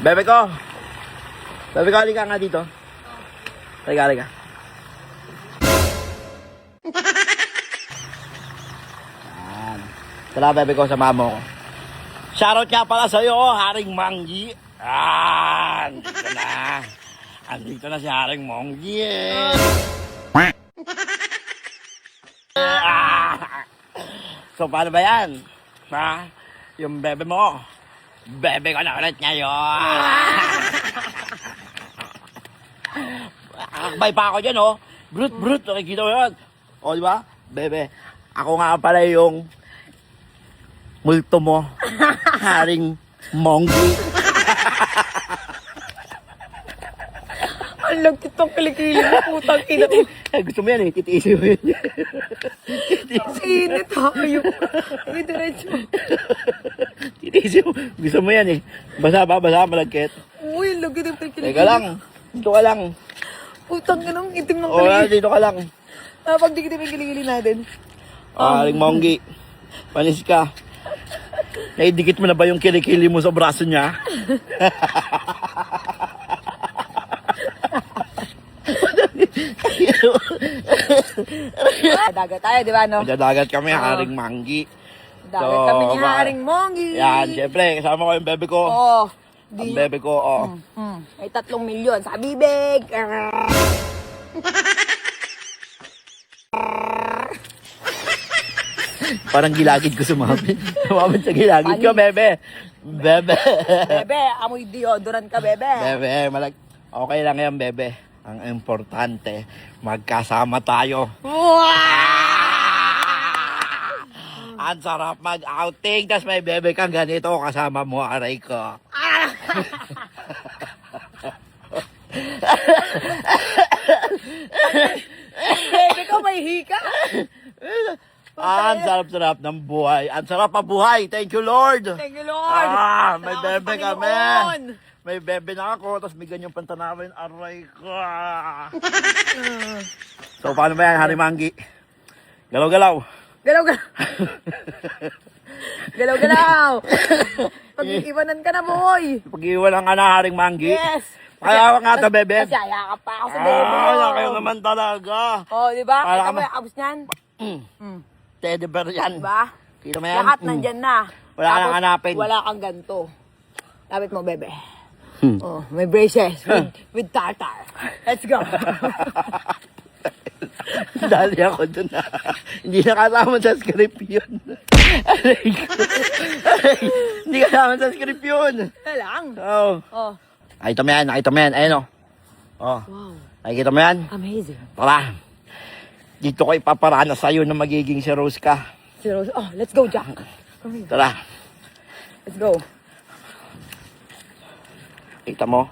Bebe ko. Bebe ko, halika nga dito. Halika, halika. Yan. Tara, bebe ko, sama mo ko. Shoutout nga pala sa'yo, Haring Manggi. Yan. Dito na. Andito na si Haring Manggi eh. So, paano ba yan? Ha? Yung bebe mo. Bebe ko na ulit ngayon. Akbay pa ako dyan, oh. Brut, brut. Nakikita mo yun. O, di ba? Bebe, ako nga pala yung multo mo. Haring Monggi. Ang lagkit ng kilikili mo, putang ina. Eh, Gusto mo yan eh. Titiisin mo yun. Ang init ha. Ayun. Ay, diretso. Titiisin mo. Gusto mo yan eh. Basa ba? Basa malagkit. Uy, ang lagkit ng kilikili. Teka lang. Dito ka lang. Putang ina, ang itim ng O, kilikili. dito ka lang. Napag dikit yung kilikili natin. Haring Monggi. Panis ka. Naidikit mo na ba yung kilikili mo sa braso niya? Dagat tayo, di ba, no? Madadagat kami, Haring Manggi. Dagat So, kami ni Haring Mongi. Yan, syempre, kasama ko yung bebe ko. Oo. Ang Di, bebe ko, oh. hmm, may tatlong milyon sa bibig. Parang gilagid ko sumabit. Sumabit sa gilagid ko, bebe. Bebe. Bebe, amoy deodorant ka, bebe. bebe, malag... Okay lang yan, bebe. Ang importante, magkasama tayo. Ang sarap mag-outing, tas may bebe kang ganito kasama mo, aray ko. Bebe ko, may hika. Ah, ang sarap-sarap ng buhay. Ang sarap pa buhay. Thank you, Lord. Thank you, Lord. Ah, may Salamat bebe sa kami. Panginoon. May bebe na ako, tapos may ganyang pantanawin. Aray ko. so, paano ba yan, Hari Manggi? Galaw-galaw. Galaw, galaw. Galaw, galaw. Pag-iiwanan ka na, boy. Pag-iwanan ka na, Haring Manggi. Yes. Kaya nga ta, bebe. Kasi ayakap pa ako sa bebe mo. Ah, kayo naman talaga. Oh, di ba? Kita ka mo yung abs niyan? Mm. Teddy bear yan. Di ba? Kita mo yan? Lahat Mm. nandyan na. Wala Tapos, hanapin. Wala kang ganto. Lapit mo, bebe. Hmm. Oh, may braces with, with tartar. Let's go. Dali ako dun na. Hindi nakasama sa script yun. Aray ko. Aray, Hindi kasama sa script yun. Wala lang. Oh. Oh, Nakita mo yan, nakita mo yan. Ayan o. Oh. wow. Nakikita mo yan? Amazing. Tara. Dito ko ipaparana sa'yo na magiging si Rose ka. Si Rose. Oh, let's go, Jack. Come here. Tara. Let's go. Kita mo?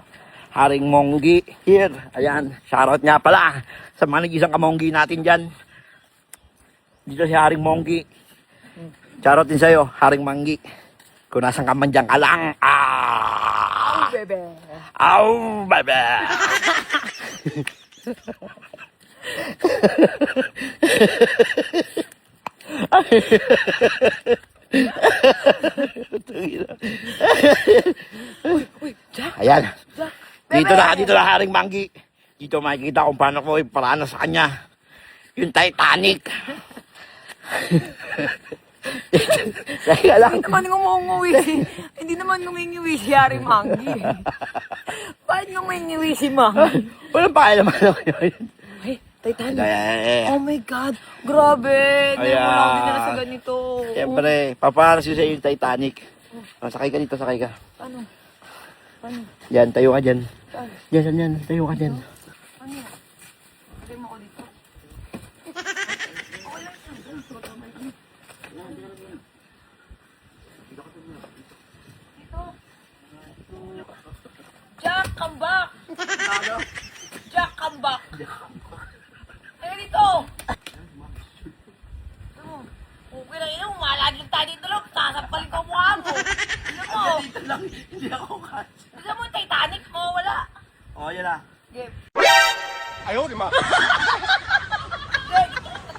Haring Monggi. Here. Ayan. Shoutout nga pala. Sa mga nag-isang kamonggi natin dyan. Dito si Haring Monggi. Shoutout din sa'yo, Haring Manggi. Kung nasan ka man dyan ka lang. Ah! Oh, bebe. Aw, bebe! Uy, Jack. Ayan. Jack. Dito na, dito na haring manggi. Dito makikita kung paano ko iparana sa kanya. Yung Titanic. Teka lang. Hindi naman ngumunguwi si... Hindi naman ngumingiwi si Harry Mangi. Bakit ngumingiwi si Mangi? Walang pakialaman ako yun. Ay, Titanic. Oh my God. Grabe. Hindi mo lang din na sa ganito. Siyempre, paparas ko sa yung Titanic. Oh, sakay ka dito, sakay ka. Ano? Ano? Yan, tayo ka dyan. Saan? Yan, yan, yan. Tayo ka dyan. Ano yan? Lagay mo ako dito. Jack, come back! Jack, come back!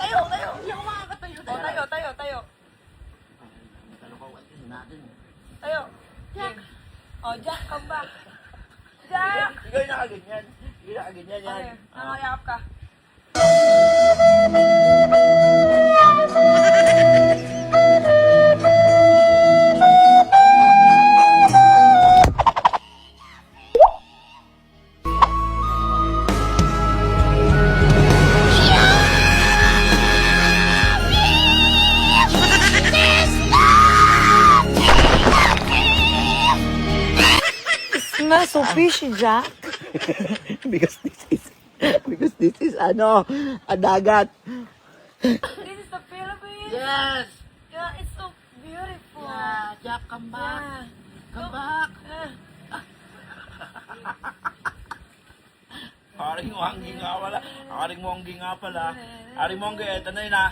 Tayo, tayo. Hindi ako makakatayo. Oh, tayo, tayo, tayo. Tayo. Jack. Oh, Jack, come back. Jack! Ikaw yung nakaganyan. Ikaw yung nakaganyan yan. Okay, nakakayakap ka. So fishy, Jack. because this is, because this is ano, a dagat. This is the Philippines. Yes! Yeah, it's so beautiful. Jack, come Yeah. Come back. Haring Monggi nga pala. Haring Monggi nga pala. Haring Monggi, eto na yun ah.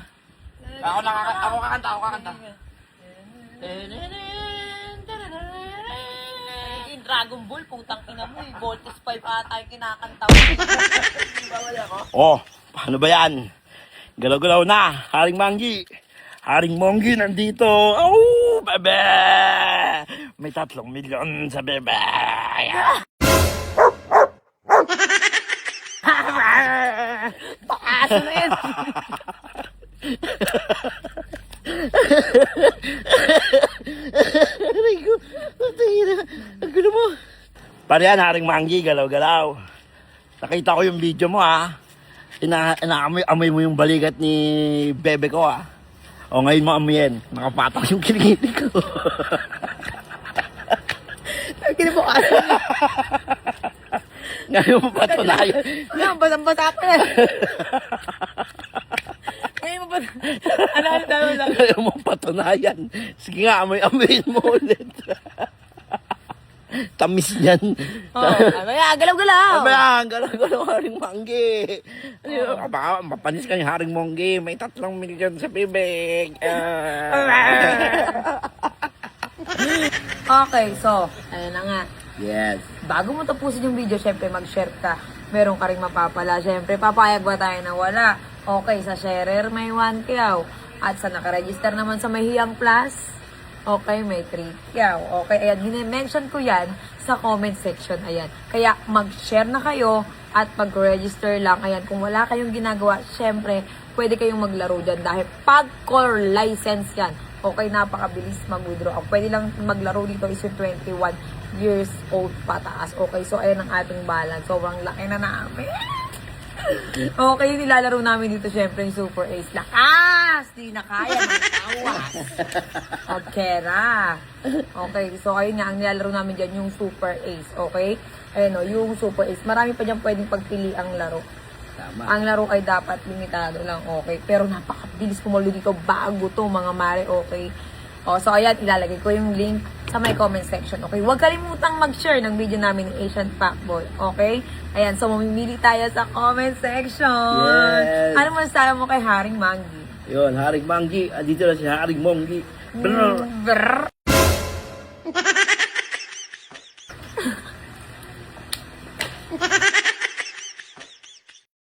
Ako nakaka- ako kakanta, ako kakanta. Yung Dragon Ball, putang ina mo eh. Voltes 5 ata yung kinakanta mo. Oh, paano ba yan? Galaw-galaw na, Haring Manggi. Haring Monggi nandito. Oh, bebe! May tatlong milyon sa bebe. Aso na yun. Aray ko, patay na. Ang gulo mo. Pare yan, Haring Manggi, galaw-galaw. Nakita ko yung video mo ha. Ina, inaamoy amoy mo yung balikat ni bebe ko ha. O ngayon mo amoyin. Nakapatak yung kilikili ko. Kini po ka. ngayon mo patunayan. Ano, basang-basa pa yan. Ngayon mo ba? Ano, ano, ano, ano? ngayon mo patunayan. Sige nga, amoy-amoyin mo ulit. Tamis niyan. Oh, ano yan, galaw-galaw. Ano yan? Galaw-galaw haring manggi. Ano yun? Baka mapanis ka haring monggi. May tatlong milyon sa bibig. Ah. Okay, so, ayun na nga. yes. Bago mo tapusin yung video, syempre mag-share ka. Meron ka rin mapapala. Syempre, papayag ba tayo na wala? Okay, sa sharer may 1 kyaw. At sa nakaregister naman sa Mahiyang Plus, okay, may 3 kyaw. Okay, ayan, hinimension ko yan sa comment section. Ayan. Kaya mag-share na kayo at mag-register lang. Ayan, kung wala kayong ginagawa, syempre, pwede kayong maglaro dyan dahil pag-core license yan. Okay, napakabilis mag-withdraw. Pwede lang maglaro dito is yung 21 years old pataas. Okay, so ayan ang ating balance. Sobrang laki na namin. Okay, nilalaro namin dito syempre yung Super Ace. Lakas! Di na kaya ng tawas. Okay, so ayun nga, ang nilalaro namin dyan yung Super Ace. Okay? Ayun o, yung Super Ace. Marami pa dyan pwedeng pagpili ang laro. Tama. Ang laro ay dapat limitado lang, okay? Pero napakabilis pumalo dito bago to mga mare, okay? O, so ayan, ilalagay ko yung link sa my comment section, okay? Huwag kalimutang mag-share ng video namin ni Asian Packboy, okay? Ayan, so mamimili tayo sa comment section. Yes. Ano mo sabi mo kay Haring Mangi? Yun, haring manggi. Andito na si haring monggi. Brr. Brrr.